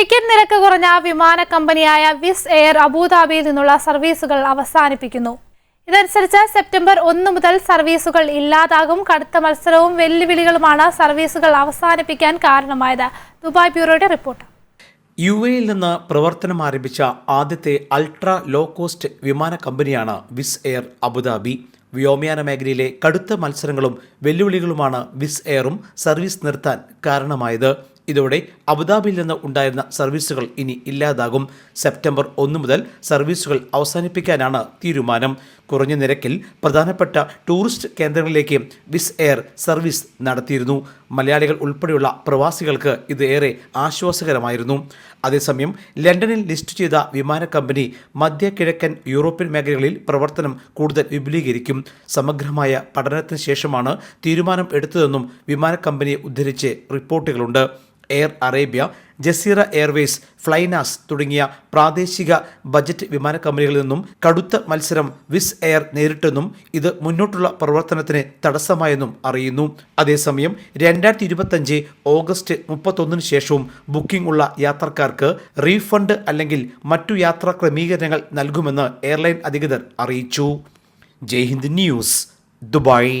Ticket നിരക്ക് കുറഞ്ഞ വിമാന കമ്പനിയായ വിസ് എയർ അബുദാബിയിൽ നിന്നുള്ള സർവീസുകൾ അവസാനിപ്പിക്കുന്നു. ഇതനുസരിച്ച് സെപ്റ്റംബർ ഒന്ന് മുതൽ സർവീസുകൾ ഇല്ലാതാകും. കടുത്ത മത്സരവും വെല്ലുവിളികളുമാണ് സർവീസുകൾ അവസാനിപ്പിക്കാൻ കാരണമായത്. Dubai ബ്യൂറോയുടെ report. യു എയിൽ നിന്ന് പ്രവർത്തനം ആരംഭിച്ച ആദ്യത്തെ അൾട്രാ ലോ കോസ്റ്റ് വിമാന കമ്പനിയാണ് വിസ് എയർ അബുദാബി. വ്യോമയാന മേഖലയിലെ കടുത്ത മത്സരങ്ങളും വെല്ലുവിളികളുമാണ് വിസ് എയറും സർവീസ് നിർത്താൻ കാരണമായത്. ഇതോടെ അബുദാബിയിൽ നിന്ന് ഉണ്ടായിരുന്ന സർവീസുകൾ ഇനി ഇല്ലാതാകും. സെപ്റ്റംബർ ഒന്ന് മുതൽ സർവീസുകൾ അവസാനിപ്പിക്കാനാണ് തീരുമാനം. കുറഞ്ഞ നിരക്കിൽ പ്രധാനപ്പെട്ട ടൂറിസ്റ്റ് കേന്ദ്രങ്ങളിലേക്ക് വിസ് എയർ സർവീസ് നടത്തിയിരുന്നു. മലയാളികൾ ഉൾപ്പെടെയുള്ള പ്രവാസികൾക്ക് ഇത് ഏറെ ആശ്വാസകരമായിരുന്നു. അതേസമയം ലണ്ടനിൽ ലിസ്റ്റ് ചെയ്ത വിമാന കമ്പനി മധ്യ കിഴക്കൻ യൂറോപ്യൻ മേഖലകളിൽ പ്രവർത്തനം കൂടുതൽ വിപുലീകരിക്കും. സമഗ്രമായ പഠനത്തിന് ശേഷമാണ് തീരുമാനം എടുത്തതെന്നും വിമാന കമ്പനിയെ ഉദ്ധരിച്ച് റിപ്പോർട്ടുകളുണ്ട്. Air Arabia Jazeera Airways Flynas തുടങ്ങിയ പ്രാദേശിക ബജറ്റ് വിമാന കമ്പനികളിൽ നിന്നും കടുത്ത മത്സരം വിസ് എയർ നേരിട്ടെന്നും ഇത് മുന്നോട്ടുള്ള പ്രവർത്തനത്തിന് തടസ്സമായെന്നും അറിയുന്നു. അതേസമയം രണ്ടായിരത്തി ഇരുപത്തഞ്ച് ഓഗസ്റ്റ് മുപ്പത്തൊന്നിന് ശേഷവും ബുക്കിംഗ് ഉള്ള യാത്രക്കാർക്ക് റീഫണ്ട് അല്ലെങ്കിൽ മറ്റു യാത്രാ ക്രമീകരണങ്ങൾ നൽകുമെന്ന് എയർലൈൻ അധികൃതർ അറിയിച്ചു. Jaihind news Dubai.